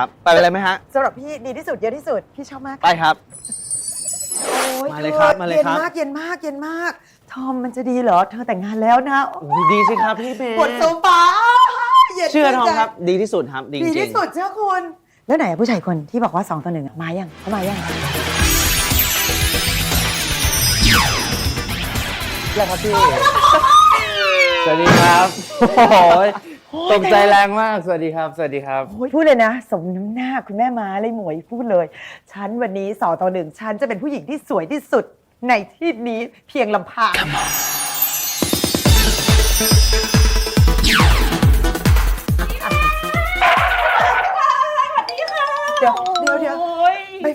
ครับไปเลยไหมฮะ สำหรับพี่ดีที่สุดเยอะที่สุด พี่ชอบมากไปครับ โอ้ยมาเลยครับธอมาเลยเย็นครับมากเย็นมากเย็นมาก ทอมมันจะดีเหรอ เธอแต่งงานแล้วนะโอ้ยดีสิครับพี่เมย์ปวดโซฟาเย็นเชื่อทอมใจครับ ดีที่สุดครับดีจดีริที่งสุดเชื่อคุณ แล้วไหนอะผู้ชายคนที่บอกว่าสองต่อหนึ่งอะมายังเขามายังแล้วครับพี่สวัสดีครับโอ้โห ตกใจแรงมาก สวัสดีครับ สวัสดีครับ โอ้ยพูดเลยนะ สมน้ำหน้าคุณแม่มาเลยหมวยพูดเลย ฉันวันนี้สองต่อหนึ่งฉันจะเป็นผู้หญิงที่สวยที่สุดในที่นี้เพียงลำพัง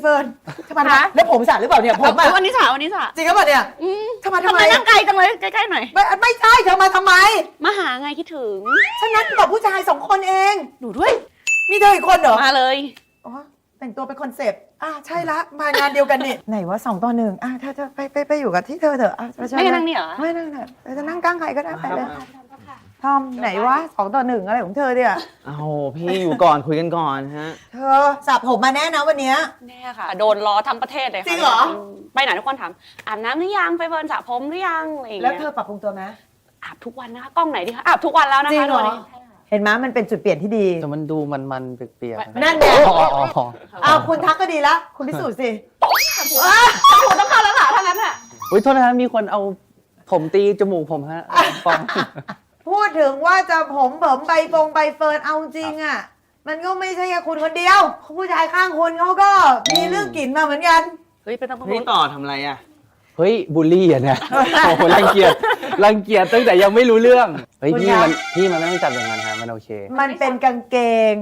เฟิร์นทำไมนะแล้วผมสระหรือเปล่าเนี่ยผมอะวันนี้สาววันนี้สาวจริงหรือเปล่าเนี่ยอืมทำไมทำทำไมไมนั่งไกลจังเลยใกล้ๆหน่อย ไม่ไม่ใช่เธอมาทำไม มาหาไงคิดถึง ฉันนัดกับผู้ชายสองคนเอง หนูด้วย มีเธออีกคนเหรอ มาเลย อ๋อ แต่งตัวเป็นคอนเซปต์ อ่าใช่ละ มางานเดียวกันนี่ ไหนว่าสองต่อหนึ่งอะเธอเธอไปไปไปอยู่กับที่เธอเถอะอะปเชิญไม่ให้นั่งนี่เหรอ ไม่นั่งเถอะเธอจะนั่งกลางใครก็ได้ไปเลย ทอมไหนวะสองต่อหนึ่งอะไรของเธอเนี่ยๆเอาพี่อยู่ก่อนคุยกันก่อนฮะ เธอสระผมมาแน่นะวันเนี้ย แน่ค่ะ โดนล้อทั้งประเทศเลยค่ะจริงเหรอ ไปไหนทุกคนถามอาบน้ำหรือยังไปเฟิร์นสระผมหรือยังอะไรอย่างแล้วเงี้ยเธอปรับปรุงตัวไหมอาบทุกวันนะคะกล้องไหนดีคะอาบทุกวันแล้วนะจริคะงเหรอตัวนี้เห็นไหมมันเป็นจุดเปลี่ยนที่ดี แต่มันดูมันๆเปียกๆอะนั่นไงอ๋ออ๋ออ๋ออ้าวคุณทักก็ดีละคุณพิสูจน์สิ ผมต้องเข้าแล้วล่ะถ้างั้นอะ อุ้ยโทษนะครับมีคนเอาผมตีจมูกผมฮะฟอง พูดถึงว่าจะผมเผิมใบฟงใบเฟิร์นเอาจริงอะ มันก็ไม่ใช่แค่คุณคนเดียว ผู้ชายข้างคุณเขาก็มีเรื่องกลิ่นมาเหมือนกัน เฮ้ยไปต้องพี่ต่อทำอะไรอะ เฮ้ยบูลลี่อะเนี่ยโอ้โหรังเกียจรังเกียจตั้งแต่ยังไม่รู้เรื่อง เฮ้ยคุณพี่คะมันพี่มันไม่ต้องจับอย่างนั้นฮะมันโอเค มันเป็นกางเกง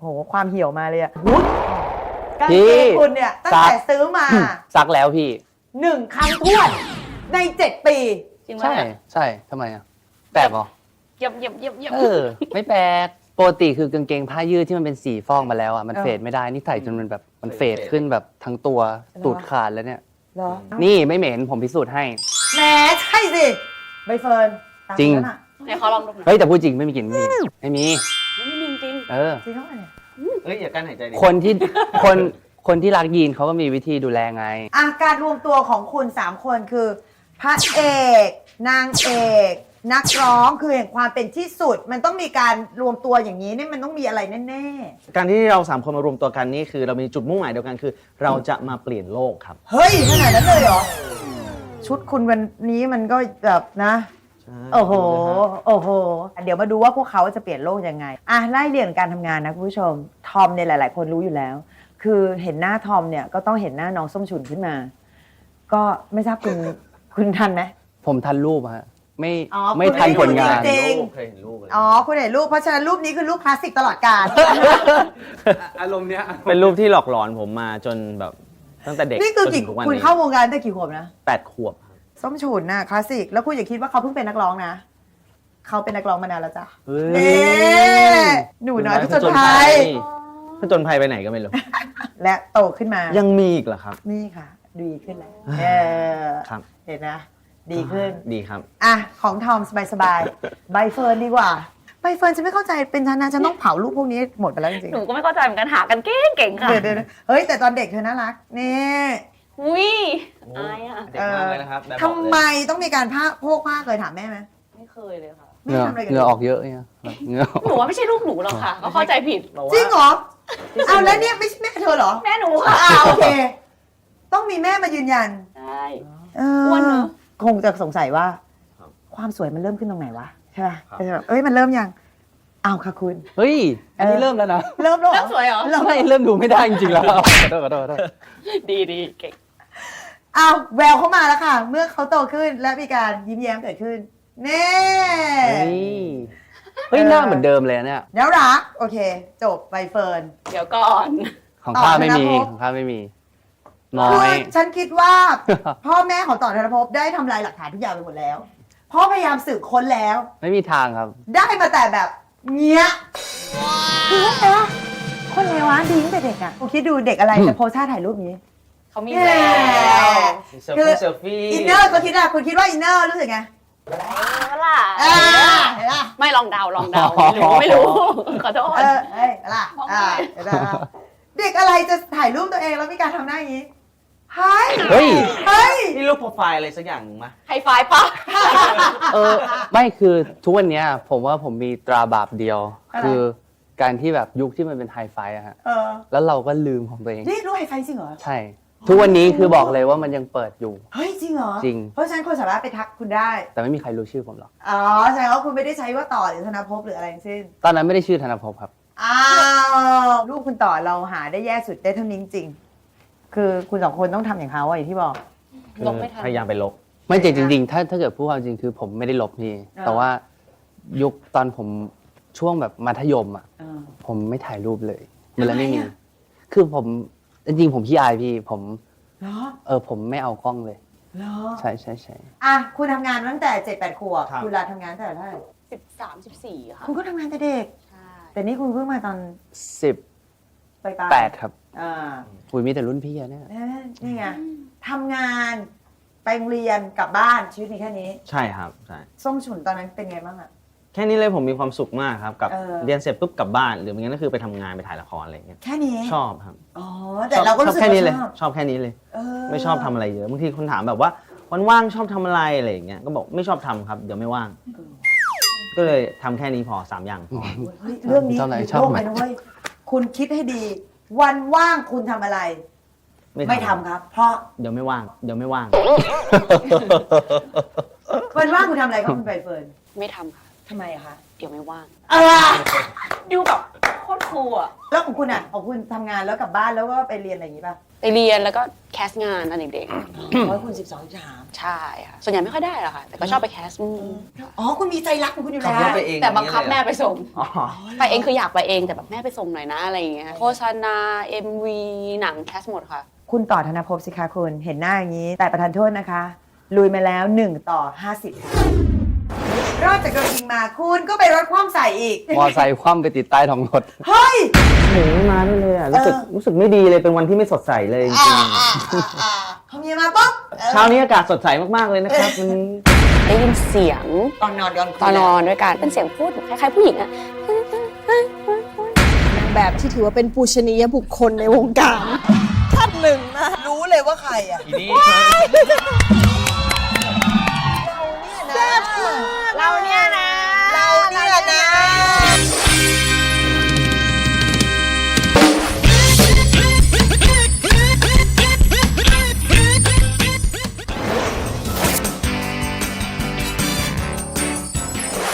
โหความเหี่ยวมาเลยอะหุยกางพี่เกงคุณเนี่ยตั้งแต่ซักซื้อมาซักแล้วพี่หนึ่งครั้งท้วนในเจ็ดปี จริงไหมใช่ ใช่ทำไมอะแปลกเหรอ เยี่ยมเยี่ยมเยี่ยมเยี่ยม เออ ไม่แปลกปกติคือกางเกงผ้ายืดที่มันเป็นสีฟองมาแล้วอะมันเออ เฟดไม่ได้นี่ใส่จนมันแบบมันเฟดเฟดขึ้นแบบทั้งตัวเหรอตูดขาดแล้วเนี่ย เหรอนี่ไม่เหม็นผมพิสูจน์ให้ แหมใช่สิใบเฟิร์นตามจริง นั้นอะไหนขอลองดูหน่อยเฮ้ยแต่พูดจริงไม่มีกลิ่นไม่มีไม่มี ไม่มีจริงเออ จริงเท่าไหร่เนี่ยเอ้ยอย่ากั้นหายใจดิคนที่คนคนที่รักยีนเขาก็มีวิธีดูแลไงอาการรวมตัวของคุณสามคนคือพระเอก นางเอก นักร้องคือแห่งความเป็นที่สุด มันต้องมีการรวมตัวอย่างนี้เนี่ยมันต้องมีอะไรแน่การที่เราสามคนมารวมตัวกันนี่คือเรามีจุดมุ่งหมายเดียวกันคือ เราจะมาเปลี่ยนโลกครับ ๆ เฮ้ยขนาดนั้นเลยเหรอ ชุดคุณวันนี้มันก็แบบนะ โอ้โห โอ้โห เดี๋ยวมาดูว่าพวกเขาจะเปลี่ยนโลกยังไง อะไล่เรียงการทำงานนะคุณผู้ชม ทอมเนี่ยหลาย ๆ คนรู้อยู่แล้ว คือเห็นหน้าทอมเนี่ยก็ต้องเห็นหน้าน้องส้มฉุนขึ้นมา ก็ไม่ทราบคุณ คุณทันไหมผมทันรูปฮะ ไม่อ๋อไม่คุณทันไม่ผลงานจริงเคยเห็นรูปเลยอ๋อคุณเห็นรูปเพราะฉะนั้นรูปนี้คือรูปคลาสสิกตลอดกาล อารมณ์เนี้ยเป็นรูปที่หลอกหลอนผมมาจนแบบตั้งแต่เด็กนี่คือจนกี่ถึงทุกวันคุณนี้เข้าวงการตั้งแต่กี่ขวบนะ แปดขวบครับส้มฉุนน่ะคลาสสิก แล้วคุณอย่าคิดว่าเขาเพิ่งเป็นนักร้องนะ เขาเป็นนักร้องมานานแล้วจ้ะเฮ้เน่ยหนูน้อยผจญภัยผจญภัยไปไหนก็ไม่รู้ และโตขึ้นมายังมีอีกเหรอครับ นี่ค่ะ ดีขึ้นแล้วเออครับ เห็นนะ ดีขึ้น ดีครับ อะ ของทอมสบายๆใบเฟิร์นดีกว่า ใบเฟิร์นฉันไม่เข้าใจเป็นฉันนะฉันต้องเผารูปพวกนี้หมดไปแล้วจริงๆหนูก็ไม่เข้าใจเหมือนกันหากันเก่งๆๆค่ะเดี๋ยวเดี๋ยวเฮ้ย แต่ตอนเด็กเธอน่ารัก นี่ อุ้ยอายอะ เด็กมากเลยนะครับแบบบอกเลยทำไมต้องมีการผ้าโพกผ้าเคยถามแม่ไหมไม่เคยเลยค่ะแม่เหงื่อทำอะไรกันเหงื่อออกเยอะเนี่ยเหงื่อออกหนูว่าไม่ใช่ลูกหนูหรอกค่ะเขาเข้าใจผิดบอกว่าจริงเหรอเอาแล้วเนี่ยไม่ใช่แม่เธอเหรอแม่หนูค่ะอ่าโอเค ต้องมีแม่มายืนยัน ใช่เอออ้วนเนอะ คงจะสงสัยว่า ครับความสวยมันเริ่มขึ้นตรงไหนวะใช่ป่ะครับก็จะแบบเอ้ยมันเริ่มยังเอาค่ะคุณ เฮ้ย อันนี้เออ เริ่มแล้วนะเริ่มแล้วเหรเริ่อมสวยเหรอ เริ่มไม่เริ่มดูไม่ได้จริงๆแล้วขอโทษขอโทษขอโทษ ดีดีเก่งเอาแววเข้ามาแล้วค่ะ เมื่อเขาโตขึ้นและมีการยิ้มแย้มเกิดขึ้นเน่เฮ้ยเฮ้ยหน้าเหมือนเดิมเลยอะเนี่ย แล้วรักโอเค จบใบเฟิร์น เดี๋ยวก่อน ของข้าไม่มีต่อธนภพของข้าไม่มี น้อคือย ฉันคิดว่าพ่อแม่ของต่อธนภพได้ทำลายหลักฐานทุกอย่างไปหมดแล้วพ่อพยายามสืบค้นแล้ว ไม่มีทางครับ ได้มาแต่แบบเงี้ยคือเข้าใจปะคนเลวะดีตั้งแต่เด็กอะกูคิดดูเด็กอะไรจะโพสท่าถ่ายรูปนี้ เขามีแหม่แล้วเซลคือฟี่เซลฟี่อินเนอร์ก็คิดอะคุณคิดว่าอินเนอร์รู้สึกไงปะล่ะอ่าเห็นปะไม่ลองเดาลองเดาไม่รู้ไม่รู้ขอโทษเออเอ้ยอะไรอ่าเห็นปะเด็กอะไรจะถ่ายรูปตัวเองแล้วมีการทำหน้าอย่างนี้ เฮ้ยเฮ้ย เฮ้ย นี่รูปโปรไฟล์อะไรสักอย่างหนึ่งไหมไฮไฟว์ปะ เออไม่คือทุกวันเนี้ยผมว่าผมมีตราบาปเดียว อะไร คือการที่แบบยุคที่มันเป็นไฮไฟอะฮะเออแล้วเราก็ลืมของตัวเอง นี่รู้ไฮไฟจริงเหรอ ใช่ ทุกวันนี้คือบอกเลยว่ามันยังเปิดอยู่ เฮ้ย จริงเหรอ จริง เพราะฉะนั้นคนสามารถไปทักคุณได้ แต่ไม่มีใครรู้ชื่อผมหรอก อ๋อแสดงว่าคุณไม่ได้ใช้ว่าต่อหรือธนภพหรืออะไรทั้งสิ้น ตอนนั้นไม่ได้ชื่อธนภพครับ อ้าว ลูกคุณต่อเราหาได้แย่สุดได้เท่านี้จริงๆ คือคุณสองคนต้องทำอย่างเขาอะอย่างที่บอก คือลบไม่ทัน พยายามไปลบ ไม่จริงจริงๆถ้าถ้าเกิดพูดความจริงคือผมไม่ได้ลบพี่ อ่า แต่ว่ายุคตอนผมช่วงแบบมัธยมอะ เออผมไม่ถ่ายรูปเลยมันเลยทำไมไม่มีอะคือผมจริงๆผมขี้อายพี่ ผมเหรอเออผมไม่เอากล้องเลย เหรอใช่ใช่ใช่อะคุณทำงานตั้งแต่เจ็ดแปดขวบครับ คุณลาทำงานตั้งแต่เท่าไหร่สิบสามสิบสี่ค่ะคุณก็ทำงานแต่เด็ก ใช่แต่นี่คุณเพิ่งมาตอนสิบปลายๆ แปดครับ อ่าอุยมีแต่รุ่นพี่อะเนี่ยเอ้ยนี่ไงทำงานไปโรงเรียนกลับบ้านชีวิตมีแค่นี้ ใช่ครับใช่ส้มฉุนตอนนั้นเป็นไงบ้างอะ แค่นี้เลยผมมีความสุขมากครับกับเออ เรียนเสร็จปุ๊บกลับบ้าน หรือไม่งั้นก็คือไปทำงานไปถ่ายละครอะไรอย่างเงี้ยแค่นี้ชอบครับอ๋อแต่เราก็รู้สึกชอบแค่นี้ว่าเลยชอบชอบแค่นี้เลยเออไม่ชอบทำอะไรเยอะบางทีคนถามแบบว่าวันว่างชอบทำอะไรอะไรอย่างเงี้ยก็บอกไม่ชอบทำครับเดี๋ยวไม่ว่างก็เลยทำแค่นี้พอสามอย่างพอ เฮ้ยเรื่องนี้เจ้าไหนคือชอบโลกไหม เลยนะเว้ยคุณคิดให้ดี วันว่างคุณทำอะไร ไม่ทำครับ เพราะเดี๋ยวไม่ว่าง เดี๋ยวไม่ว่าง วันว่างคุณทำอะไรครับคุณใบเฟิร์นไม่ทำค่ะ ทำไมอะคะเดี๋ยวไม่ว่าง เออดูแบบโคตรคูลอะแล้วของคุณอะของคุณทำงานแล้วกลับบ้านแล้วก็ไปเรียนอะไรอย่างงี้ป่ะ ไปเรียนแล้วก็แคสงานตอนเด็กเพราะคุณสิบสองสามๆใช่ค่ะส่วนใหญ่ไม่ค่อยได้หรอกค่ะ แต่ก็ชอบไปแคสอืมอ๋อ คุณมีใจรักของคุณอยู่ขัแล้บรถวไปเองแต่บังคับแม่ไปส่ง อ๋อไปเองคืออยากไปเองแต่แบบแม่ไปส่งหน่อยนะอะไรอย่างเงี้ยโฆษณา MV หนังแคสหมดค่ะ คุณต่อธนภพสิคะคุณเห็นหน้าอย่างนี้ แต่ประธานโทษนะคะ ลุยมาแล้ว 1 ต่อ 50ค่ะรอดจากโดนยิงมาคุณก็ไปรถคว่ำใส่อีก มอไซค์คว่ำไปติดใต้ท้องรถ เฮ้ย หนูไม่มาด้วยเลยอะรู้สึกเออรู้สึกไม่ดีเลยเป็นวันที่ไม่สดใสเลยจริงพอเมียมาปุ๊บๆเช้านี้อากาศสดใสมากๆเลยนะครับมันได้ยินเสียงตอนนอนย้อนคืตอนนอนด้วยกันเป็นเสียงพูดคล้ายๆผู้หญิงอะ นางแบบที่ถือว่าเป็นปูชนียบุคคลในวงการ ท่านหนึ่งนะรู้เลยว่าใครอะทีนี้แซ่บมากเราเนี่ยนะเราเนี่ยนะ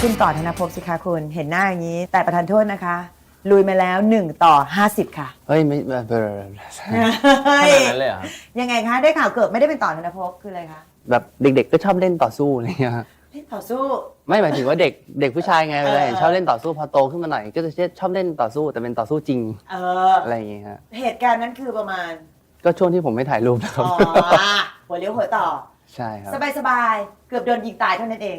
คุณต่อธนภพสิคะคุณเห็นหน้าอย่างนี้ แต่ประธานโทษนะคะ ลุยมาแล้ว 1 ต่อ 50 ค่ะ เฮ้ยไม่ไม่ไม่ขนาดนั้นเลยเหรอครับยังไงคะได้ข่าวเกิดไม่ได้เป็นต่อธนภพคืออะไรคะแบบเด็กๆก็ชอบเล่นต่อสู้อะไรเงี้ยฮะเล่นต่อสู้ ไม่หมายถึงว่าเด็กเด็กผู้ชายไงเวลาเห็นเออชอบเล่นต่อสู้พอโตขึ้นมาหน่อยก็จะชอบเล่นต่อสู้แต่เป็นต่อสู้จริงเอออะไรอย่างเงี้ยฮะเหตุการณ์นั้นคือประมาณก็ช่วงที่ผมไม่ถ่ายรูปนะครับอ๋อหัวเลี้ยวหัวต่อใช่ครับสบายสบายๆเกือบโดนยิงตายเท่านั้นเอง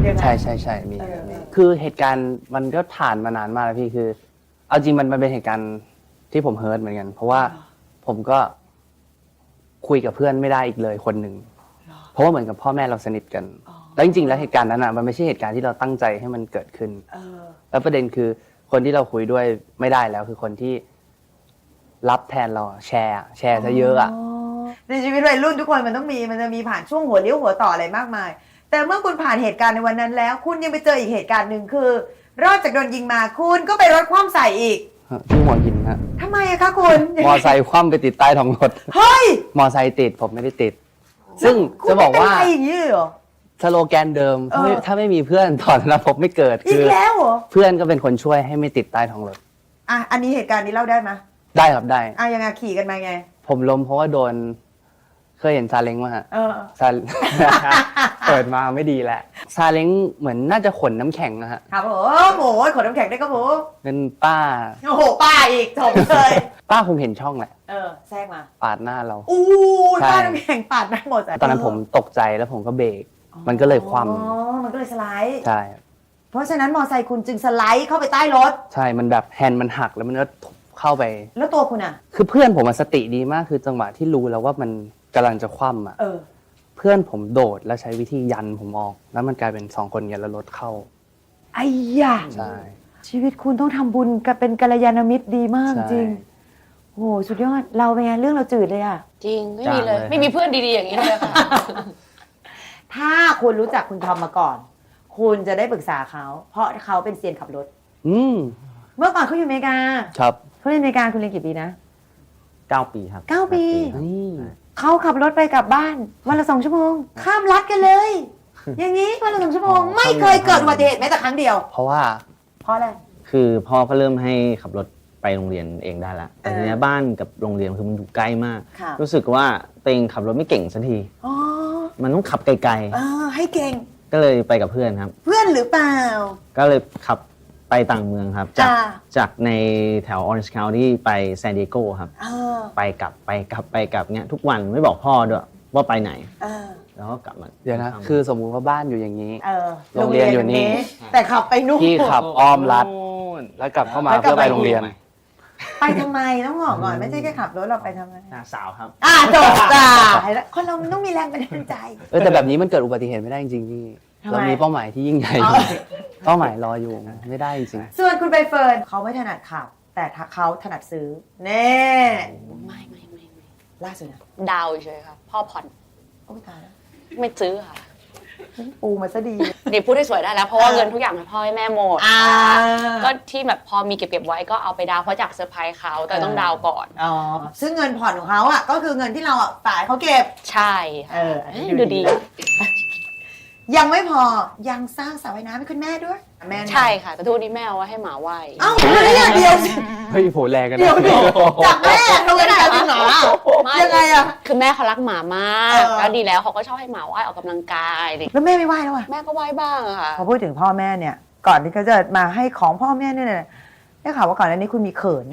เดี๋ยวนะใช่ใช่ใช่มีเออ มีเออคือเหตุการณ์มันก็ผ่านมานานมากแล้วพี่คือ เอาจริงมันมันเป็นเหตุการณ์ที่ผมเฮิร์ตเหมือนกัน เพราะว่าผมก็คุยกับเพื่อนไม่ได้อีกเลยคนหนึ่งเพราะว่าเหมือนกับพ่อแม่เราสนิทกัน อ๋อแล้วจริงๆแล้วเหตุการณ์นั้นอะมันไม่ใช่เหตุการณ์ที่เราตั้งใจให้มันเกิดขึ้น เออแล้วประเด็นคือคนที่เราคุยด้วยไม่ได้แล้ว คือคนที่รับแทนเราอะแชร์อะแชร์ซะเยอะอะในชีวิตวัยรุ่นทุกคนมันต้องมีมันจะมีผ่านช่วงหัวเลี้ยวหัวต่ออะไรมากมาย แต่เมื่อคุณผ่านเหตุการณ์ในวันนั้นแล้ว คุณยังไปเจออีกเหตุการณ์หนึ่งคือ รอดจากโดนยิงมาคุณก็ไปรถคว่ำใส่อีกที่หัวหินฮะทำไมอะคะคุณมอไซค์คว่ำไปติดใต้ท้องรถ เฮ้ยมอไซค์ติดผมไม่ได้ติด ซึ่งคุณจะบอกว่าไม่เป็นไรอย่างนี้เลยเหรอ สโลแกนเดิมถ้าไม่เออ ถ้าไม่มีเพื่อนถอนนะผมไม่เกิดอีคืกอ แล้วเหรอ เพื่อนก็เป็นคนช่วยให้ไม่ติดใต้ท้องรถ อะ อันนี้เหตุการณ์นี้เล่าได้ไหมได้ครับได้ อะยังไงขี่กันมาไง ผมล้มเพราะว่าโดนเค ยเห็นซาเล้งไหมฮะเออ ซา เปิดมาไม่ดีแหละซาเล้งเหมือนน่าจะขนน้ำแข็งนะฮะครับผมโอ้โหขนน้ำแข็งได้ก็โหเป็นป้า โอ้โหป้าอีกถมเลยป้าคงเห็นช่องแหละ เออแทรกมา ปาดหน้าเรา อู้ใช่ ป้าน้ำแข็งปาดหน้าหมดะตอนนั้นผมตกใจแล้วผมก็เบรก มันก็เลยคว่อ๋อมันก็เลยสไลด์ำใช่เพราะฉะนั้นมอไซค์คุณจึงสไลด์เข้าไปใต้รถ ใช่มันแบบแฮนด์มันหักแล้วมันก็เข้าไป แล้วตัวคุณอะ คือเพื่อนผมอะสติดีมากคือจังหวะที่รู้แล้วว่ามัน กำลังจะคว่ำอะ เออพื่อนผมโดดแล้วใช้วิธียันผมออก แล้วมันกลายเป็นสองคนเงี้ยแล้วรถเข้า ไอ้ยาใช่ชีวิตคุณต้องทำบุญกับเป็นกัลยาณมิตรดีมากใช่ จริงโอ้โหสุดยอดเราเป็นไงเรื่องเราจืดเลยอะจริง ไม่มีเลย จ้างเลย ไม่มีเพื่อนดีๆอย่างนี้เลยค่ะ ถ้าคุณรู้จักคุณทอมมาก่อน คุณจะได้ปรึกษาเขา เพราะเขาเป็นเซียนขับรถ อืมเมื่อก่อนเขาอยู่อเมริกาครับเขาเรียนอเมริกาคุณเรียนกี่ปีนะ9ปีครับเก้าปีครับนี่ เขาขับรถไปกลับบ้านวันละสองชั่วโมง ข้ามรัฐกันเลย อย่างนี้วันละสองชั่วโมงไม่เคยเกิดอุบัติเหตุแม้แต่ครั้งเดียว เพราะว่าเพราะอะไร คือพ่อก็เริ่มให้ขับรถไปโรงเรียนเองได้ละแต่เออทีเนี้ยบ้านกับโรงเรียนคือมันอยู่ใกล้มาก ค่ะ รู้สึกว่าตัวเองขับรถไม่เก่งสักที อ๋อมันต้องขับไกลเออให้เก่ง ๆ ก็เลยไปกับเพื่อนครับ เพื่อนหรือเปล่า ก็เลยขับ ไปต่างเมืองครับ จากอ่า จากในแถว Orange County ไปซานดิเอโกครับ เออไปกลับไปกลับไปกลับเนี้ยทุกวันไม่บอกพ่อด้วยว่าไปไหน เออแล้วก็กลับมาเดี๋ยวนะคือสมมุติว่าบ้านอยู่อย่างนี้ เออโรงเรียนอยู่นี่ แต่ขับไปนู่น พี่ขับอ้อมรัด แล้วกลับเข้ามาแล้วกลับ เพื่อไปไปโรงเรียน ไปทำไมต้องบอกก่อนไม่ใช่แค่ขับรถเราไปทำไมหาสาวครับ อ่าจบจ้าคนเรามันต้องมีแรงบันดาลใจ เออแต่แบบนี้มันเกิดอุบัติเหตุไม่ได้จริงๆพี่ ทำไม เรามีเป้าหมายที่ยิ่งใหญ่ออ๋ยู่อเป้าหมายรออยู่ไม่ได้จริงส่วนคุณใบเฟิร์นเขาไม่ถนัดขับ แต่ถ้าเขาถนัดซื้อแน่ไม่ไม่ไม่ไม่ล่าสุดนะดาวเฉยๆค่ะพ่อผ่อนโอ้ยตายแล้วไม่ซื้อค่ะปูมาซะดี นี่พูดให้สวยได้แล้วเพราะว่าอ่าเงินทุกอย่างให้พ่อให้แม่หมดอ่า ก็ที่แบบพอมีเก็บๆไว้ก็เอาไปดาวน์เพราะจากเซอร์ไพรส์เขาแต่ต้องดาวน์ก่อน อ๋อซึ่งเงินผ่อนของเขาอะก็คือเงินที่เราอะฝ่ายเขาเก็บ ใช่เอค่ะออันนี้เอ้ยดูดูดี ดี ยังไม่พอยังสร้างสระว่ายน้ำให้คุณแม่ด้วยแม่นะใช่ค่ะ แต่ทุกวันนี้แม่เอาไว้ให้หมาไหว้เอ้าไม่ได้อย่างเดียวสิๆเฮ้ยโหแรงกันนะ เดี๋ยวดิจากแม่ทำไมได้เป็นหมาไม่ยังไงอะคือแม่เขารักหมามาก เออ แล้วดีแล้วเขาก็ชอบให้หมาไหว้ออกกำลังกายอะไรแล้วแม่ไม่ไหวแล้วอะแม่ก็ไหว้บ้างอะค่ะ พอพูดถึงพ่อแม่เนี่ย ก่อนที่เขาจะมาให้ของพ่อแม่เนี่ยนะได้ข่าวว่าก่อนหน้านี้คุณมีเขิน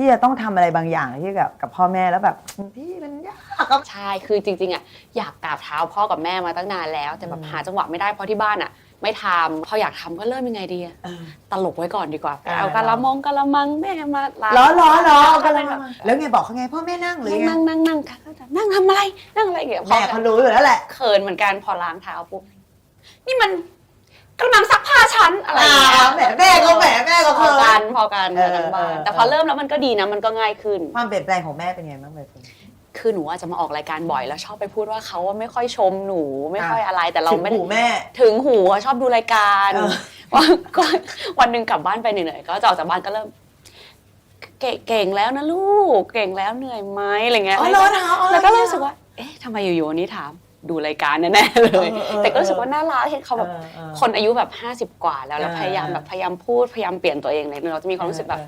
ที่จะต้องทำอะไรบางอย่างที่กับกับพ่อแม่แล้วแบบพี่มันยากอะใช่คือจริงๆอะอยากกราบเท้าพ่อกับแม่มาตั้งนานแล้ว แต่แบบหาจังหวะไม่ได้เพราะที่บ้านอะ ไม่ทำพออยากทำก็เริ่มยังไงดีอะตลกไว้ก่อนดีกว่าไปเอาอ่ากะละมงกะละมังแม่มาล้างล้อล้อล้อกันอะไรแล้วแบบแล้วไงบอกเขาไงพ่อแม่นั่งหรือไงนั่งนั่งนั่งค่ะนั่งทำอะไรนั่งอะไรอย่างเงี้ย แม่เขารู้อยู่แล้วแหละ เขินเหมือนกันพอล้างเท้าปุ๊บนี่มัน กระมังซักผ้าฉันอะไรอย่างเงี้ยอ่าแหมแม่ก็แหมแม่ก็พเขิอนกันพอกันเออกันบ้านเออ แต่พอเริ่มแล้วมันก็ดีนะมันก็ง่ายขึ้น ความเปลี่ยนแปลงของแม่เป็นไงบ้างเลยคุณคือหนูอาจจะมาออกรายการบ่อยแล้วชอบไปพูดว่าเขาว่าไม่ค่อยชมหนูไม่ค่อยอะไรแต่เราไม่ถึงหูแม่ ถึงหูอะชอบดูรายการเออ ว่าก็วันหนึ่งกลับบ้านไปเหนื่อยๆก็จะออกจากบ้านก็เริ่ม เก่งเก่งแล้วนะลูก เก่งแล้วเหนื่อยไหมอะไรเงี้ยอ๋อเหรอถามอ๋อเหรอ แล้วก็รู้สึกว่า เอ๊ะทำไมอยู่ๆวันนี้ถาม ดูรายการแน่ๆเลยเออเออแต่ก็รู้สึกว่าน่ารักเห็นเขาแบบเออเออคนอายุแบบห้าสิบ50 กว่าแล้วแล้วเออพยายามแบบพยายามพูดพยายามเปลี่ยนตัวเองเลยเราจะมีความรู้สึกแบบ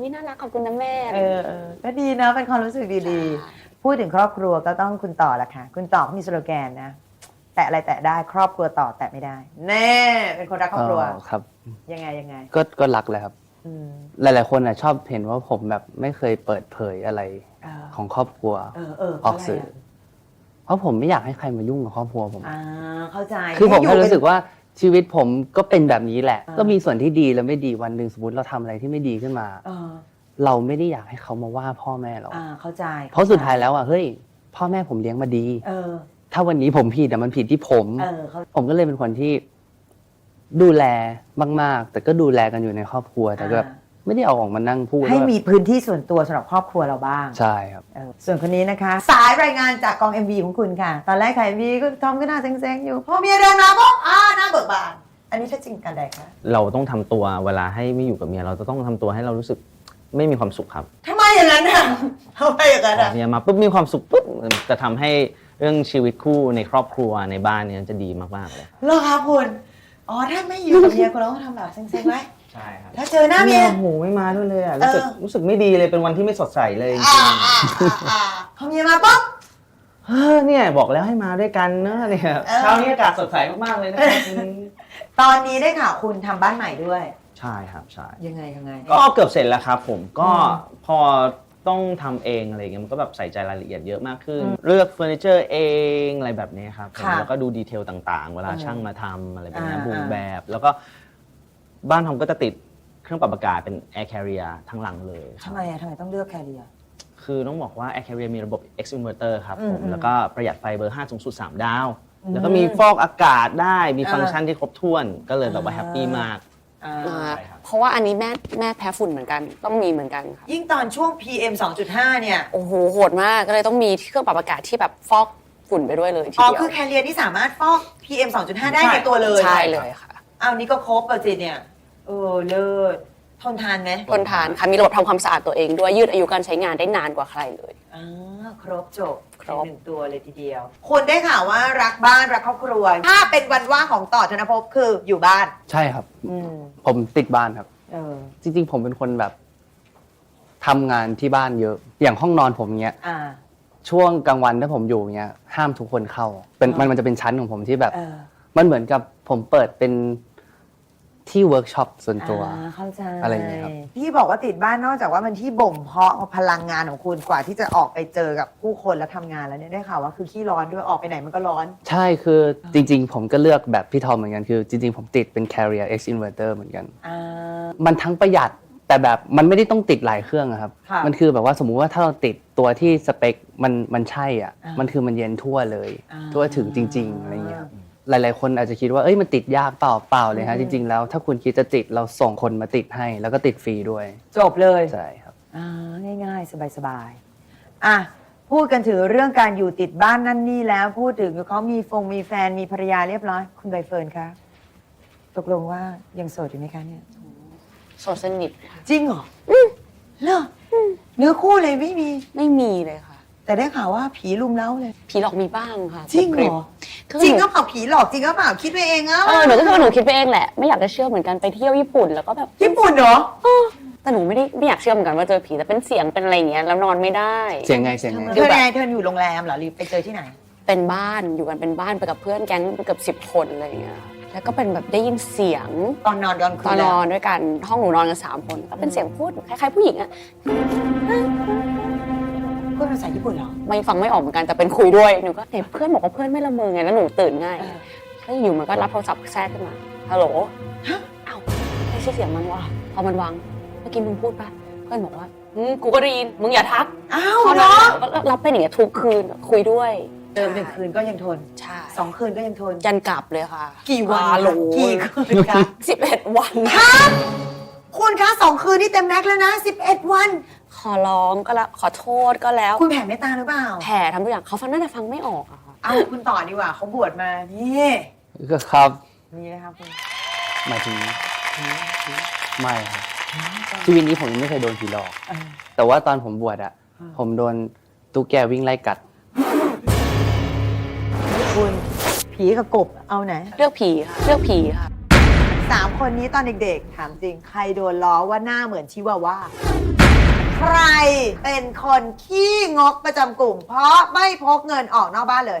วิน่ารักขอบคุณนะแม่เออเออก็ดีนะเป็นความรู้สึกดีๆ พูดถึงครอบครัวก็ต้องคุณต่อละค่ะ คุณต่อเขามีสโลแกนนะแตะอะไรแตะได้ครอบครัวต่อแตะไม่ได้ แน่เป็นคนรักครอบครัวอ๋อครับ ยังไงยังไง ก็ก็รักเลยครับอืมหลาย ๆ คนอะชอบเห็นว่าผมแบบไม่เคยเปิดเผยอะไรเออของครอบครัวเออเออออกสื่อ เพราะผมไม่อยากให้ใครมายุ่งกับครอบครัวผม อ่าเข้าใจคือผมให้แค่ยู่รู้สึกว่าชีวิตผมก็เป็นแบบนี้แหละอ่าก็มีส่วนที่ดีและไม่ดีวันหนึ่งสมมติเราทำอะไรที่ไม่ดีขึ้นมาเออเราไม่ได้อยากให้เขามาว่าพ่อแม่เราอ่าเข้าใจ เพราะสุดท้ายแล้วอะเฮ้ย พ่อแม่ผมเลี้ยงมาดี เออ ถ้าวันนี้ผมผิดแต่มันผิดที่ผมเออเขาผมก็เลยเป็นคนที่ดูแลมาก ๆ แต่ก็ดูแลกันอยู่ในครอบครัวแต่ก็แบบ ไม่ได้เอาออกมานั่งพูดให้ว่ามีพื้นที่ส่วนตัวสำหรับครอบครัวเราบ้างใช่ครับ เออส่วนคนนี้นะคะ สายรายงานจากกอง MV ของคุณค่ะ ตอนแรกถ่าย MV ก็ทอมก็หน้าเซ็งๆอยู่พอเมียเดินมาปุ๊บอ่าหน้าเบิกบาน อันนี้แท้จริงกันใดคะเราต้องทำตัวเวลาให้ไม่อยู่กับเมียเราจะต้องทำตัวให้เรารู้สึกไม่มีความสุขครับทำไมอย่างนั้นอะทำไมอย่างนั้นพออะเมียมาปุ๊บมีความสุขปุ๊บจะทำให้เรื่องชีวิตคู่ในครอบครัวในบ้านเนี่ยจะดีมากๆเลยเหรอครับคุณ อ๋อถ้าไม่อยู่กับเมียคุณเราต้องทำแบบเซ็งๆไว้ใช่ครับ ถ้าเจอหน้าเมีย โอ้โหไม่มาด้วยเลยอะรู้สึกเออ รู้สึกไม่ดีเลยเป็นวันที่ไม่สดใสเลยจอ่าริงอ่าอ่าอ่าพอเมียมาปุ๊บๆเฮ้อเนี่ยบอกแล้วให้มาด้วยกันเนอะเนี่ยเออ เช้านี้อากาศสดใสมากๆเลยนะครับอืมตอนนี้ได้ข่าวคุณทำบ้านใหม่ด้วย ใช่ครับใช่ยังไงยังไง ก็เกือบเสร็จแล้วครับผมก็อืมพอ ต้องทำเองอะไรเงี้ยมันก็แบบใส่ใจรายละเอียดเยอะมากขึ้นอืมเลือกเฟอร์นิเจอร์เองอะไรแบบนี้ครับผมค่ะแล้วก็ดูดีเทลต่างๆ เวลาอืมช่างมาทำอะไรแบบนี้อ่าบูมอ่า แบบ แล้วก็บ้านทอมก็จะติดเครื่องปรับอากาศเป็น Air Carrier ทั้งหลังเลยครัทำบ ไมอะทำไมต้องเลือกแคเรียคคือต้องบอกว่า a c a r i a มีระบบ X inverter ครับผมอืมแล้วก็ประหยัดไฟเบอร์ 5 สูงสุด 3 ดาวอืมแล้วก็มีฟอกอากาศได้มีอ่าฟังก์ชันที่ครบถ้วนก็เลยแบบว่าอ่า แฮปปี้มาก อ่าอ่าใช่ครับเพราะว่าอันนี้แม่แม่แพ้ฝุ่นเหมือนกัน ต้องมีเหมือนกันค่ะยิ่งตอนช่วง PM 2.5 เนี่ย โอ้โหโหดมากก็เลยต้องมีเครื่องปรับอากาศที่แบบฟอกฝุ่นไปด้วยเลยทีอ๋อ เดียวคือแคเรียที่สามารถฟอก PM 2.5 ได้ในตัวเลยใช่เลยค่ะ เอานี่ก็ครบอะสิเนี่ย เออ เลิศ ทนทานไหมทนทานค่ะมีระบบทำความสะอาดตัวเองด้วยยืดอายุการใช้งานได้นานกว่าใครเลย อ่าครบจบครบในหนึ่งตัวเลยทีเดียว คุณได้ข่าวว่ารักบ้านรักครอบครัว ถ้าเป็นวันว่างของต่อธนภพคืออยู่บ้าน ใช่ครับ อืมผมติดบ้านครับ เออจริงๆ ผมเป็นคนแบบทำงานที่บ้านเยอะ อย่างห้องนอนผมเนี้ย อ่า ช่วงกลางวันถ้าผมอยู่เนี้ยห้ามทุกคนเข้า เป็นมันมันจะเป็นชั้นของผมที่แบบ เออมันเหมือนกับผมเปิดเป็น ที่เวิร์กช็อปส่วนตัว อ่าเข้าใจอะไรอย่างเงี้ยครับพี่บอกว่าติดบ้านนอกจากว่ามันที่บ่มเพาะพลังงานของคุณกว่าที่จะออกไปเจอกับผู้คนแล้วทำงานแล้วเนี่ยได้ข่าวว่าคือขี้ร้อนด้วยออกไปไหนมันก็ร้อน ใช่คือจริง ๆ ผมก็เลือกแบบพี่ทอมเหมือนกัน คือจริง ๆ ผมติดเป็น carrier X inverter เหมือนกัน อ่า มันทั้งประหยัดแต่แบบมันไม่ได้ต้องติดหลายเครื่องอะครับ ค่ะมันคือแบบว่าสมมุติว่าถ้าเราติดตัวที่สเปคมันมันใช่อะ อ่ามัมันคือมันเย็นทั่วเลย อ่า ทั่วถึงจริง ๆ อะไรเงี้ยครับ หลาย ๆ คนอาจจะคิดว่าเอ้ยมันติดยากเปล่าเปล่าเลยฮะอืจมริง ๆ แล้วถ้าคุณคิดจะติดเราส่งคนมาติดให้ แล้วก็ติดฟรีด้วยจบเลยใช่ครับอ่าง่ายๆ สบายๆอะพูดกันถึงเรื่องการอยู่ติดบ้านนั่นนี่แล้วพูดถึงเขามีฟงมีแฟนมีภรรยาเรียบร้อย คุณใบเฟิร์นคะตกลงว่ายังโสดอยู่ไหมคะเนี่ยโสดสนิทค่ะจริงเหรอเหรอเนื้อคู่เลยไม่มีไม่มีเลยค่ะ แต่ได้ข่าวว่าผีลุมเล้าเลย ผีหลอกมีบ้างค่ะจริงเหรอ คือจริงหนูก็เปล่าผีหลอกจริงก็เปล่าคิดไปเองอะเออหนูก็คิดว่าหนูคิดไปเองแหละไม่อยากจะเชื่อเหมือนกันไปเที่ยวญี่ปุ่นแล้วก็แบบญี่ปุ่นเหรอแต่หนูไม่ได้ไม่อยากเชื่อเหมือนกันว่าเจอผีแต่เป็นเสียงเป็นอะไรอย่างเงี้ยแล้วนอนไม่ได้ เสียงไงเสียงไง เธอไงเธออยู่โรงแรมเหรอหรือไปเจอที่ไหน เป็นบ้านอยู่กันเป็นบ้านไปกับเพื่อนแก๊งเกือบสิบคนอะไรอย่างเงี้ยแล้วก็เป็นแบบได้ยินเสียงตอนนอนตอนคืตอนนนแล้วอนด้วยกันห้องหนูนอนกันสามคนก็เป็นเสียงพูดคล้ายๆผู้หญิงอะ พูดภาษาญี่ปุ่นเหรอ ไม่ฟังไม่ออกเหมือนกันแต่เป็นคุยด้วยหนูก็เห็นเพื่อนบอกว่าเพื่อนไม่ละเมอไงแล้วหนูตื่นง่ายเออแล้วอยู่มันก็รับโทรศัพท์แทรกขึ้นมาฮัลโหลเอ้าไม่ใช่เสียงมันวะพอมันวางเมื่อกี้มึงพูดปะเพื่อนบอกว่าอืมกูก็ได้ยินมึงอย่าทักอ้าวพอเหรรับอก็รับเป็นอย่างเงี้ยทุกคืนคุยด้วยเดิมหนึ่งคืนก็ยังทนใช่สองคืนก็ยังทนยันกลับเลยค่ะ กี่วันฮัลโหลกี่คืนคะสิบเอ็ดวัน คุณคะสองคืนนี่เต็มแม็กซ์แล้วนะ 11 วัน ขอร้องก็แล้วขอโทษก็แล้ว คุณแผ่เมตตาหรือเปล่า แผ่ทำทุกอย่างเขาฟังน่าจะฟังไม่ออกอะค่ะเอาคุณต่อดีกว่าเขาบวชมานี่ก็ครับนี่นะครับคุณหมายถึงไม่ครับชีวิตนี้ผมยังไม่เคยโดนผีหลอก เออแต่ว่าตอนผมบวชอะอ่าผมโดนตุ๊กแกวิ่งไล่กัด คุณ ผีกับกบเอาไหน เลือกผีค่ะเลือกผีค่ะ สามคนนี้ตอนเด็กๆ ถามจริง ใครโดนล้อว่าหน้าเหมือนชิวาว่า ใครเป็นคนขี้งกประจำกลุ่ม เพราะไม่พกเงินออกนอกบ้านเลย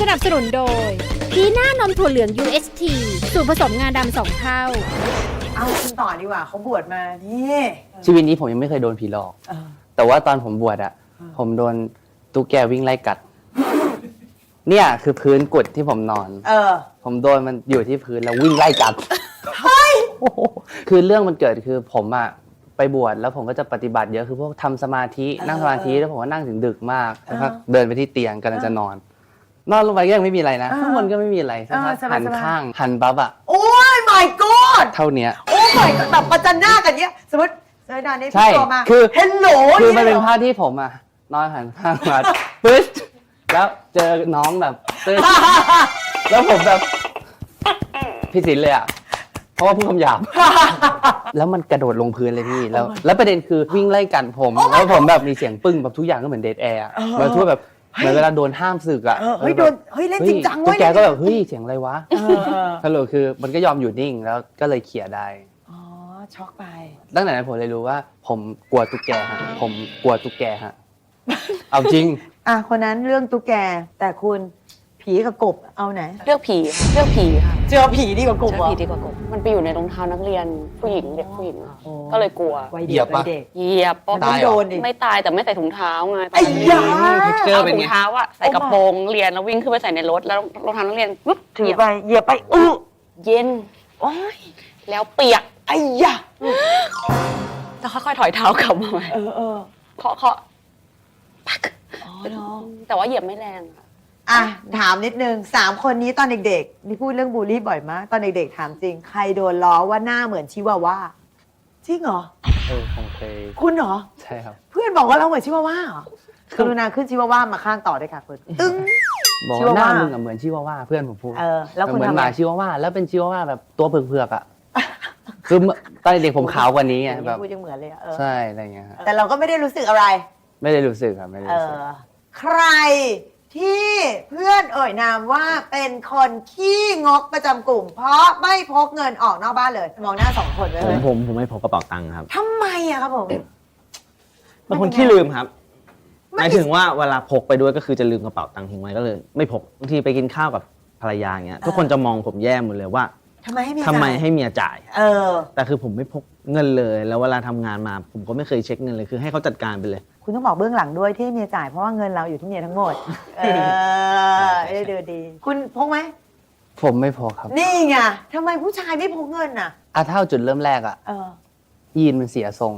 สนับสนุนโดยพีหน้านมถั่วเหลือง UST สูตรผสมงาดำสองเท่า เอาคุณต่อดีกว่าเขาบวชมานี่ชีวิตนี้ผมยังไม่เคยโดนผีหลอก เออ แต่ว่าตอนผมบวชอะอ่าผมโดนตุ๊กแกวิ่งไล่กัด เนี่ยคือพื้นกุดที่ผมนอน เออ ผมโดนมันอยู่ที่พื้นแล้ววิ่งไล่กัดคือเรื่องมันเกิดคือผมอะไปบวชแล้วผมก็จะปฏิบัติเยอะคือพวกทำสมาธิเออนั่งสมาธิแล้วผมก็นั่งถึงดึกมากเออแล้วก็เดินไปที่เตียงกำลังจะนอน นอนลงไปก็ยังไม่มีอะไรนะเออข้างบนก็ไม่มีอะไรสักพักเออสบายๆ หันข้างหันปั๊บอะโอ้ย my god เท่าเนี้ย โอ้ my god แบบประจันหน้ากันเนี้ย สมมติ เซยดานนี่ใช่ พี่ตัวมาคือเฮลโหลคือมันเป็นภาพที่ผมอะนอนหันข้างมาปึ๊ดแล้วเจอน้องแบบตึ๊ดแล้วผมแบบพี่สินเลยอะเพราะว่าพูดคำหยาบ แล้วมันกระโดดลงพื้นเลยพี่ แล้ว แล้วประเด็นคือวิ่งไล่กันผม แล้วผมแบบมีเสียงปึ้งแบบทุกอย่างก็เหมือนเดทแอร์เออเหมือนทั่วแบบเหมือนเวลาโดนห้ามศึกอะเออเฮ้ยโดนเฮ้ยเล่นจริงจังเว้ตุ๊ยกแกก็แบบเฮ้ยเสียงอะไรวะเออเออสรุปคือมันก็ยอมอยู่นิ่งแล้วก็เลยเขี่ยได้อ๋อ ช็อกไป ตั้งแต่นั้นผมเลยรู้ว่า ผมกลัวตุ๊กแกฮะผมกลัวตุ๊กแกฮะเอาจริง อะคนนั้นเรื่องตุ๊กแกแต่คุณผีผีกับกบเอาไหน เลือกผีค่ะเลือกผีค่ะเจอผีดีกว่ากบเจเหรออผีดีกว่ากบมันไปอยู่ในรองเท้านักเรียนผู้หญิงเด็กผู้หญิงอะโอ้ก็เลยกลัววัยเหยีเด็ยกบปะ วัยเด็กเหยียบป๊อปตายเหรอ โดนดิ ไม่ตายแต่ไม่ใส่ถุงเท้าไงไอ้ยา texture เอาเป็นถุไงงเท้าอะใส่กระโปรงเรียนแล้ววิ่งขึ้นไปใส่ในรถแล้วรองเท้านักเรียนปุ๊บถือไปเหยียบไปอื้อเย็นโอ้ยแล้วเปียก ไอ้ยาแล้วค่อยๆถอยเท้ากลับมาใหม่เออเออเคาะเคาะปักอ๋อเนาะแต่ว่าเหยียบไม่แรงค่ะอะถามนิดนึงสามคนนี้ตอนเด็กๆนี่พูดเรื่องบูลลี่บ่อยมาก ตอนเด็กๆถามจริง ใครโดนล้อว่าหน้าเหมือนชิวาว่าจริงเหรอ เออผมเคยคุณเหรอ ใช่ครับ เพื่อนบอกว่าเราเหมือนชิวาว่าเหรอกรุณาขึ้นชิวาว่ามาข้างต่อด้วยค่ะคุณตึ้ง บอกชิว่าหวาว่าน้ามึงอะเหมือนชิวาว่าเพื่อนผมพูดเออแล้วคุณเหมือนทำหไงมาชิวาว่าแล้วเป็นชิวาว่าแบบตัวเผือกๆอะ คือตอนเด็กผมขาวกว่านี้ไงอย่างแบนี้บพูดยังเหมือนเลยอะเออใช่อะไรอย่างเงี้ยฮะแต่เราก็ไม่ได้รู้สึกอะไร ไม่ได้รู้สึกครับไม่ได้เอรู้สึกอ ใครที่เพื่อนเอ่ยนามว่าเป็นคนขี้งกประจำกลุ่ม เพราะไม่พกเงินออกนอกบ้านเลย มองหน้าสองคนไว้ผเลมยผมผมไม่พกกระเป๋าตังค์ครับทำไมอะครับผม เป็นคนขี้ลืมครับหไม่มายถึงว่าเวลาพกไปด้วยก็คือจะลืมกระเป๋าตังค์ทิ้งไว้ก็เลย ไม่พกบางทีไปกินข้าวกับภรรยาเงี้ยทุกคนจะมองผมแย่หมดเลยว่า ทำไมให้เมียทำไมจ่ายให้เมียจ่าย เออ แต่คือผมไม่พกเงินเลย แล้วเวลาทำงานมา ผมก็ไม่เคยเช็คเงินเลย คือให้เขาจัดการไปเลย คุณต้องบอกเบื้องหลังด้วยที่ให้เมียจ่ายเพราะว่าเงินเราอยู่ที่เมียทั้งหมด เออได้ดูดี คุณพกไหม ผมไม่พอครับนี่ไงทำไมผู้ชายไม่พกเงินน่ะอะเท่าจุดเริ่มแรกอะเออ ยีนมันเสียทรง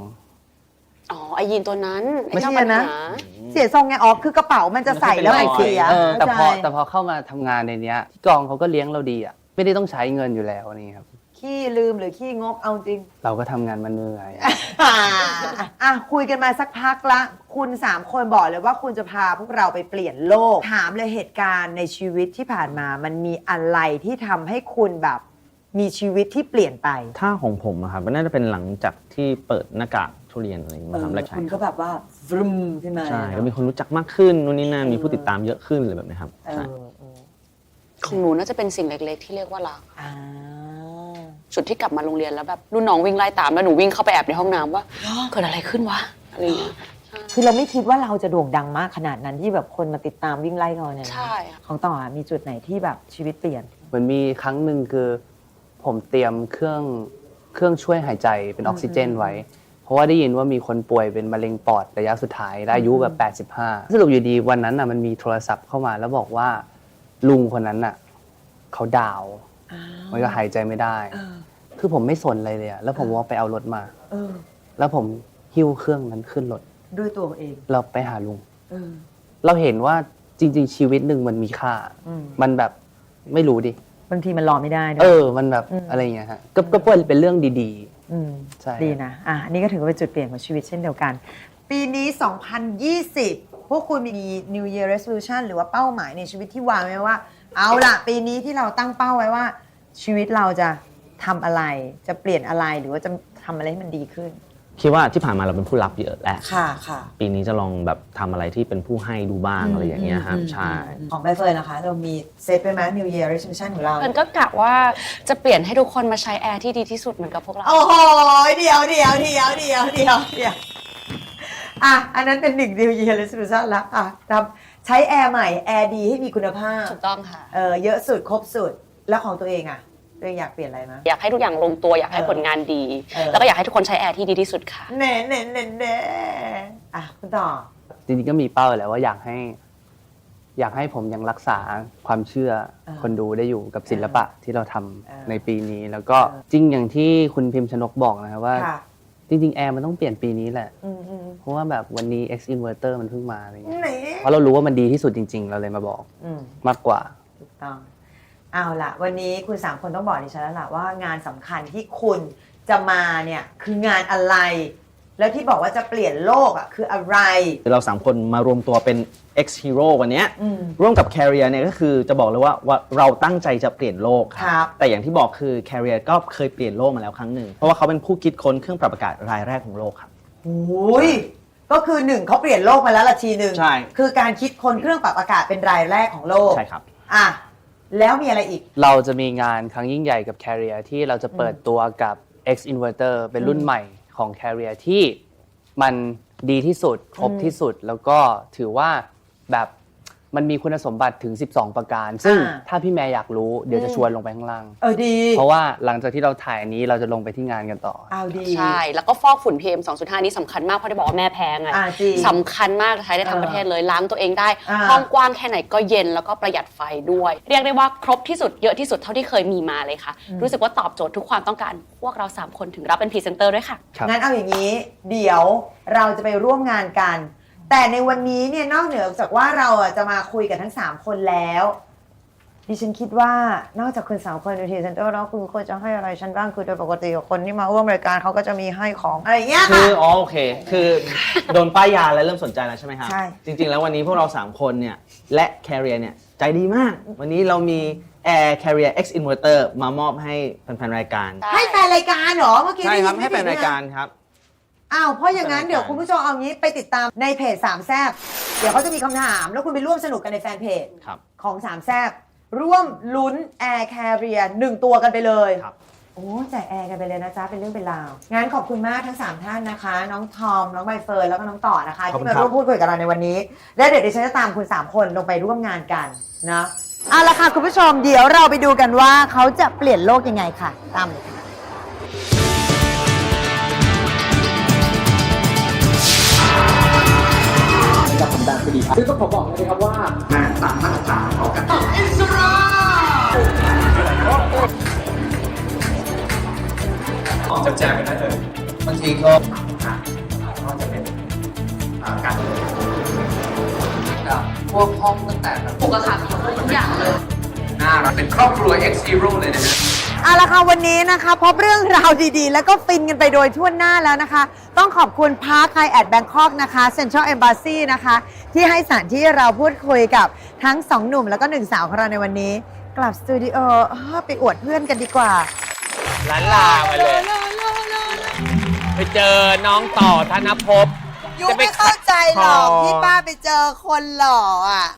อ๋อไอยีนตัวนั้นอ้ไม่ใช่เจ้าปัญนะหาเสียทรงไงอ๋อคือกระเป๋ามันจะใส่แล้วมันเสียเออแต่พอเข้าใจ แต่พอเข้ามาทำงานในเนี้ยที่กองเขาก็เลี้ยงเราดีอะ ไม่ได้ต้องใช้เงินอยู่แล้วนี่ครับ ขี้ลืมหรือขี้งกเอาจริง เราก็ทำงานมาเหนื่อย อะอะคุยกันมาสักพักละ คุณสามคนบอกเลยว่าคุณจะพาพวกเราไปเปลี่ยนโลก ถามเลยเหตุการณ์ในชีวิตที่ผ่านมา มันมีอะไรที่ทำให้คุณแบบมีชีวิตที่เปลี่ยนไปถ้าของผมอะครับมันน่าจะเป็นหลังจากที่เปิดหน้ากากทุเรียนอะไรอย่างเงี้ยครับแรกคุณก็แบบว่าฟรึมขึ้นมาใช่ก็มีคนรู้จักมากขึ้นนู่นนี่นั่นมีผู้ติดตามเยอะขึ้นอะไรแบบนี้ครับเอใช่อเออ ของหนูน่าจะเป็นสิ่งเล็ก ๆ ที่เรียกว่ารักอ่าจุดที่กลับมาโรงเรียนแล้วแบบรุ่นน้องวิ่งไล่ตามแล้วหนูวิ่งเข้าไปแอบในห้องน้ำว่าเกิดอะไรขึ้นวะอะไรอย่างเงี้ยคือเราไม่คิดว่าเราจะโด่งดังมากขนาดนั้นที่แบบคนมาติดตามวิ่งไล่เราเนี่ยนะใช่ค่ะของต่อมีจุดไหนที่แบบชีวิตเปลี่ยน เหมือนมีครั้งหนึ่งคือ ผมเตรียมเครื่องเครื่องช่วยหายใจเป็นออกซิเจนไว้ เพราะว่าได้ยินว่ามีคนป่วยเป็นมะเร็งปอดระยะสุดท้ายและอายุแบบ 85 สรุปอยู่ดีวันนั้นน่ะมันมีโทรศัพท์เข้ามาแล้วบอกว่า ลุงคนนั้นน่ะเขาดาวน์มันก็หายใจไม่ได้ คือผมไม่สนอะไรเลยอะแล้วผมว่าไปเอารถมาเออแล้วผมหิ้วเครื่องนั้นขึ้นรถด้วยตัวเอง เราไปหาลุงเออเราเห็นว่าจริง ๆ ชีวิตหนึ่งมันมีค่าอืมมันแบบไม่รู้ดิบางทีมันรอไม่ได้นะเออ มันแบบอืมอะไรอย่างเงี้ยฮะก็ก็เป็นเรื่องดีมใช่ดีนะอะอันนี้ก็ถือว่าเป็นจุดเปลี่ยนของชีวิตเช่นเดียวกัน ปีนี้ 2020 พวกคุณมี New Year Resolution หรือว่าเป้าหมายในชีวิตที่วางไว้ว่า เอาล่ะ ปีนี้ที่เราตั้งเป้าไว้ว่า ชีวิตเราจะทำอะไร จะเปลี่ยนอะไรหรือว่าจะทำอะไรให้มันดีขึ้น คิดว่าที่ผ่านมาเราเป็นผู้รับเยอะแหละค่ะค่ะ ปีนี้จะลองแบบทำอะไรที่เป็นผู้ให้ดูบ้างอะไรอย่างเงี้ยครับใช่ ของใบเฟิร์นนะคะ เรามีเซตไปไหม New Year Resolution ของเรา มันก็กะว่าจะเปลี่ยนให้ทุกคนมาใช้แอร์ที่ดีที่สุดเหมือนกับพวกเรา โอ้โห เดี๋ยวเดี๋ยวเดี๋ยวเดี๋ยวเดี๋ยวเดี๋ยว อะ อันนั้นเป็นหนึ่ง New Year Resolution ละอะทำใช้แอร์ใหม่ แอร์ดีให้มีคุณภาพ ถูกต้องค่ะ เออเยอะสุดครบสุด แล้วของตัวเองอะ ตัวเองอยากเปลี่ยนอะไรไหมอยากให้ทุกอย่างลงตัวอยากให้เออผลงานดี เออ แล้วก็อยากให้ทุกคนใช้แอร์ที่ดีที่สุดค่ะ เน่เน่เน่เน่อะคุณต่อๆจริงๆก็มีเป้าแหล้วว่าอยากให้ อยากให้ผมยังรักษาความเชื่อเออคนดูได้อยู่กับศิลปะที่เราทำเออในปีนี้ แล้วก็เออจริงอย่างที่คุณพิมพ์ชนกบอกนะครับว่า ค่ะ จริงๆแอร์มันต้องเปลี่ยนปีนี้แหละ อืมอืมเพราะว่าแบบวันนี้ X inverter มันเพิ่งมาอะไรเงี้ยเน่เพราะเรารู้ว่ามันดีที่สุดจริง ๆ เราเลยมาบอกอืม มากกว่า ถูกต้อง เอาละวันนี้คุณสามคนต้องบอกดิฉันแล้วล่ะว่างานสำคัญที่คุณจะมาเนี่ยคืองานอะไร แล้วที่บอกว่าจะเปลี่ยนโลกอะคืออะไร เราสามคนมารวมตัวเป็น X Hero วันเนี้ยอืมร่วมกับ Carrier เนี่ยก็คือจะบอกเลยว่าว่าเราตั้งใจจะเปลี่ยนโลกครับแต่อย่างที่บอกคือ Carrier ก็เคยเปลี่ยนโลกมาแล้วครั้งหนึ่ง เพราะว่าเขาเป็นผู้คิดค้นเครื่องปรับอากาศรายแรกของโลกครับโอ้ยก็คือหนึ่งเขาเปลี่ยนโลกมาแล้วละทีหนึ่งใช่ คือการคิดคนเครื่องปรับอากาศเป็นรายแรกของโลกใช่ครับ อะแล้วมีอะไรอีก เราจะมีงานครั้งยิ่งใหญ่กับ Carrier ที่เราจะเปิดตัวกับ X Inverter เป็นรุ่นอืมใหม่ ของ Carrier ที่มันดีที่สุด ครบอืมที่สุดแล้วก็ถือว่าแบบ มันมีคุณสมบัติถึง 12 ประการ ซึ่งอ่า ถ้าพี่แม่อยากรู้เดี๋ยวจะชวนลงไปข้างล่าง เออดี เพราะว่าหลังจากที่เราถ่ายอันนี้เราจะลงไปที่งานกันต่อ เอาดีใช่ แล้วก็ฟอกฝุ่น PM 2.5 นี่สำคัญมาก เพราะได้บอกว่าแม่แพ้ไงอ่าจริง สำคัญมากใช้ได้ทั้งประเทศเลยล้างตัวเองได้ อ่า ห้องกว้างแค่ไหนก็เย็นแล้วก็ประหยัดไฟด้วย เรียกได้ว่าครบที่สุดเยอะที่สุดเท่าที่เคยมีมาเลยค่ะ รู้สึกว่าตอบโจทย์ทุกความต้องการ พวกเรา3คนถึงรับเป็นพรีเซนเตอร์ด้วยค่ะ ครับ งั้นเอาอย่างนี้ เดี๋ยวเราจะไปร่วมงานกัน แต่ในวันนี้เนี่ยนอกเหนือจากว่าเราอะจะมาคุยกันทั้ง 3 คนแล้ว ดิฉันคิดว่านอกจากคุณสามคนเป็นพรีเซนเตอร์แล้วคุณควรจะให้อะไรฉันบ้างคือโดยปกติคนที่มาร่วมรายการเขาก็จะมีให้ของอะไรอย่างเงี้ยคืค่ะ ออ๋อโอเค คือโดนป้ายยาแล้วเริ่มสนใจแล้วใช่ไหมครับใช่ จริง ๆ แล้ววันนี้พวกเรา 3 คนเนี่ย และ Carrier เนี่ย ใจดีมาก วันนี้เรามี Air Carrier X Inverter มามอบให้แฟนๆรายการ ให้แฟนรายการเหรอเมื่อกี้ใช่ครับได้ยิให้แฟนไม่ผิดรายการครับ อ้าวเพราะอย่างนั้นแฟนรายการเดี๋ยวคุณผู้ชมเอางี้ไปติดตามในเพจสามแซบเดี๋ยวเขาจะมีคำถาม แล้วคุณไปร่วมสนุกกันในแฟนเพจครับ ของสามแซบร่วมลุ้น Air Carrier หนึ่งตัวกันไปเลยครับ โอ้แจกแอร์กันไปเลยนะจ๊ะเป็นเรื่องเป็นราวงั้นขอบคุณมากทั้ง3ท่านนะคะ น้องทอม น้องใบเฟิร์นแล้วก็น้องต่อนะคะ ขอบคุที่ณมาครับ ร่วมพูดคุยกับเราในวันนี้ และเดี๋ยวดิฉันจะตามคุณ3คนลงไปร่วมงานกันนะเอาละค่ะคุณผู้ชมเดี๋ยวเราไปดูกันว่าเขาจะเปลี่ยนโลกยังไงค่ะ ตามเลยค่ะ ซึ่งต้องขอบอกเลยนะครับว่างานตามมาตรฐานของการอิสราจะแจกไปได้เลยบางทีก็ก็จะเป็นอ่าการพวกห้องตั้งแต่แบบปกติทุกอย่างเลยน่ารักเป็นครอบครัว X Hero เลยนะฮะเอาละค่ะวันนี้นะคะพบเรื่องราวดีๆ แล้วก็ฟินกันไปโดยทั่วหน้าแล้วนะคะ ต้องขอบคุณพาร์คไฮแอดแบงคอกนะคะเซ็นทรัลเอมบ s ซีนะคะ ที่ให้สถานที่เราพูดคุยกับทั้งสองหนุ่มแล้วก็หนึ่งสาวของเราในวันนี้ กลับสตูดิโอเออไปอวดเพื่อนกันดีกว่า ล้านลามาเลย ไปเจอน้องต่อธนภพ ยูไม่เข้าใจหรอกที่ป้าไปเจอคนหล่ออะ